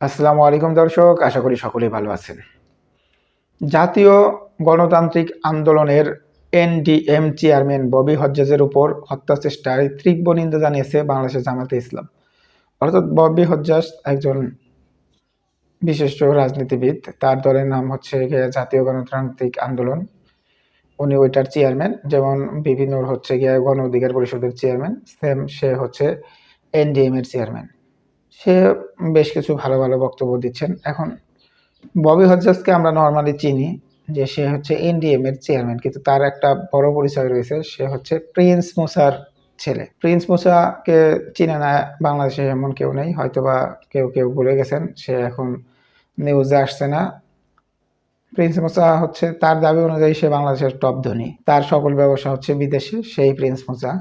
আসসালামু আলাইকুম দর্শক, আশা করি সকলেই ভালো আছেন। জাতীয় গণতান্ত্রিক আন্দোলনের এনডিএম চেয়ারম্যান ববি হজ্জাজের উপর হত্যা চেষ্টায় তীব্র নিন্দা জানিয়েছে বাংলাদেশের জামাতে ইসলাম। অর্থাৎ ববি হজ্জাজ একজন বিশিষ্ট রাজনীতিবিদ, তার দলের নাম হচ্ছে গিয়ে জাতীয় গণতান্ত্রিক আন্দোলন। উনি ওইটার চেয়ারম্যান, যেমন বিভিন্ন হচ্ছে গিয়ে গণ অধিকার পরিষদের চেয়ারম্যান, সেম সে হচ্ছে এনডিএম এর চেয়ারম্যান। সে বেশ কিছু ভালো ভালো বক্তব্য দিচ্ছেন। এখন ববি হজ্জাজকে আমরা নর্মালি চিনি যে সে হচ্ছে এনডিএম এর চেয়ারম্যান কিন্তু তার একটা বড় পরিচয় রয়েছে, সে হচ্ছে প্রিন্স মুসার ছেলে। প্রিন্স মুসাকে চিনে না বাংলাদেশে এমন কেউ নেই, হয়তোবা কেউ কেউ ভুলে গেছেন, সে এখন নিউজে আসছে না। প্রিন্স মুসা হচ্ছে, তার দাবি অনুযায়ী সে বাংলাদেশের টপ ধনী। তার সকল ব্যবসা হচ্ছে বিদেশে, সেই প্রিন্স মুসা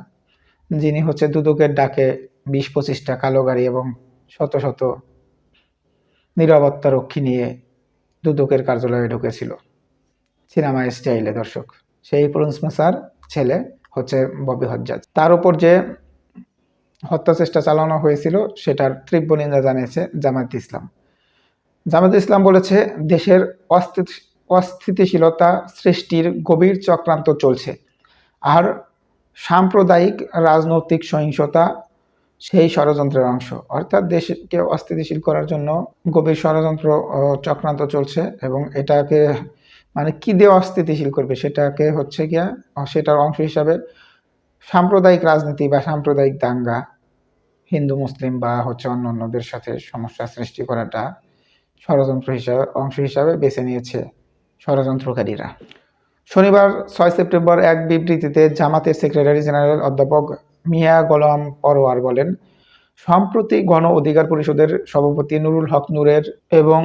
যিনি হচ্ছে দুদকের ডাকে বিশ পঁচিশটা কালো গাড়ি এবং শত শত নিরাপত্তা রক্ষী নিয়ে দুদকের কার্যালয়ে ঢুকেছিল। সিনেমা স্টাইলে দর্শক। সেই প্রিন্স ছেলে হচ্ছে ববি হজ্জাজ। তার উপর যে হত্যা চেষ্টা চালানো হয়েছিল, সেটার তীব্র নিন্দা জানিয়েছে জামায়াত ইসলাম। জামাত ইসলাম বলেছে, দেশের অস্থিতি অস্থিতিশীলতা সৃষ্টির গভীর চক্রান্ত চলছে। আর সাম্প্রদায়িক রাজনৈতিক সহিংসতা সেই ষড়যন্ত্রের অংশ। অর্থাৎ দেশকে অস্থিতিশীল করার জন্য গভীর ষড়যন্ত্র চক্রান্ত চলছে এবং এটাকে মানে কি দিয়ে অস্থিতিশীল করবে সেটাকে হচ্ছে গিয়া সেটার অংশ হিসাবে সাম্প্রদায়িক রাজনীতি বা সাম্প্রদায়িক দাঙ্গা, হিন্দু, মুসলিম বা হচ্ছে অন্য অন্যদের সাথে সমস্যা সৃষ্টি করাটা ষড়যন্ত্র হিসাবে অংশ হিসাবে বেছে নিয়েছে ষড়যন্ত্রকারীরা। শনিবার ছয় সেপ্টেম্বর এক বিবৃতিতে জামাতের সেক্রেটারি জেনারেল অধ্যাপক মিয়া গোলাম পরোয়ার বলেন, সম্প্রতি গণ অধিকার পরিষদের সভাপতি নুরুল হক নূরের এবং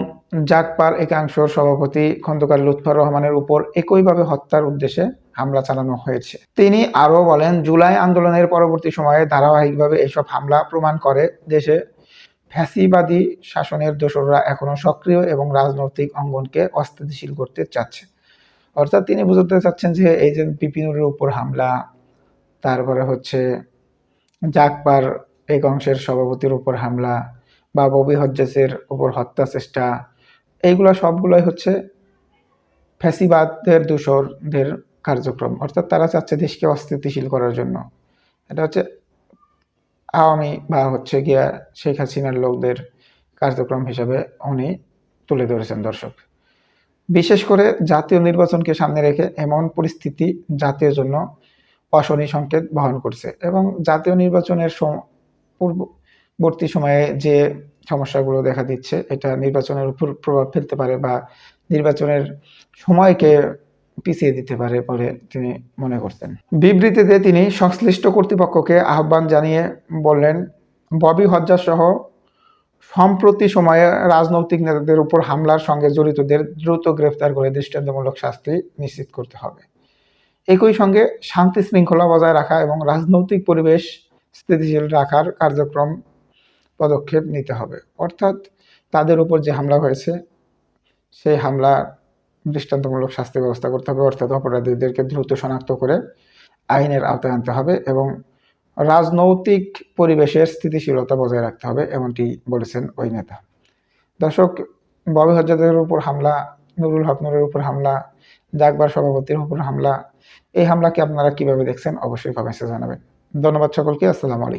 জাকপার একাংশর সভাপতি খন্দকার লুৎফর রহমানের উপর একইভাবে হত্যার উদ্দেশ্যে হামলা চালানো হয়েছে। তিনি আরও বলেন, জুলাই আন্দোলনের পরবর্তী সময়ে ধারাবাহিকভাবে এসব হামলা প্রমাণ করে দেশে ফ্যাসিবাদী শাসনের দোসররা এখনও সক্রিয় এবং রাজনৈতিক অঙ্গনকে অস্থিতিশীল করতে চাচ্ছে। অর্থাৎ তিনি বুঝতে চাচ্ছেন যে এই যে বিপিনুরের উপর হামলা তারপরে হচ্ছে জাকপার এক অংশের সভাপতির উপর হামলা বা ববি হজ্জাসের উপর হত্যা চেষ্টা। এইগুলো সবগুলোই হচ্ছে ফ্যাসিবাদের দূষরদের কার্যক্রম। অর্থাৎ তারা চাচ্ছে দেশকে অস্থিতিশীল করার জন্য। এটা হচ্ছে আওয়ামী বা হচ্ছে গিয়া শেখ হাসিনার লোকদের কার্যক্রম হিসাবে উনি তুলে ধরেছেন দর্শক। বিশেষ করে জাতীয় নির্বাচনকে সামনে রেখে এমন পরিস্থিতি জাতীয় জন্য অশনি সংকেত বহন করছে এবং জাতীয় নির্বাচনের পূর্ববর্তী সময়ে যে সমস্যাগুলো দেখা দিচ্ছে, এটা নির্বাচনের উপর প্রভাব ফেলতে পারে বা নির্বাচনের সময়কে পিছিয়ে দিতে পারে বলে তিনি মনে করতেন বিবৃতিতে তিনি সংশ্লিষ্ট কর্তৃপক্ষকে আহ্বান জানিয়ে বললেন, ববি হজ্জা সহ সম্প্রতি সময়ে রাজনৈতিক নেতাদের উপর হামলার সঙ্গে জড়িতদের দ্রুত গ্রেফতার করে দৃষ্টান্তমূলক শাস্তি নিশ্চিত করতে হবে। একই সঙ্গে শান্তি শৃঙ্খলা বজায় রাখা এবং রাজনৈতিক পরিবেশ স্থিতিশীল রাখার কার্যক্রম পদক্ষেপ নিতে হবে। অর্থাৎ তাদের উপর যে হামলা হয়েছে, সেই হামলা দৃষ্টান্তমূলক শাস্তি ব্যবস্থা করতে হবে। অর্থাৎ অপরাধীদেরকে দ্রুত শনাক্ত করে আইনের আওতায় আনতে হবে এবং রাজনৈতিক পরিবেশের স্থিতিশীলতা বজায় রাখতে হবে, এমনটি বলেছেন ওই নেতা। দর্শক ববি হজ্জাদের উপর হামলা নুরুল হক নুরের উপর হামলা, জাগবার সভাপতির উপর হামলা, এই হামলাকে আপনারা কীভাবে দেখছেন? অবশ্যই কমেন্টে জানাবেন। ধন্যবাদ সকলকে, আসসালামু আলাইকুম।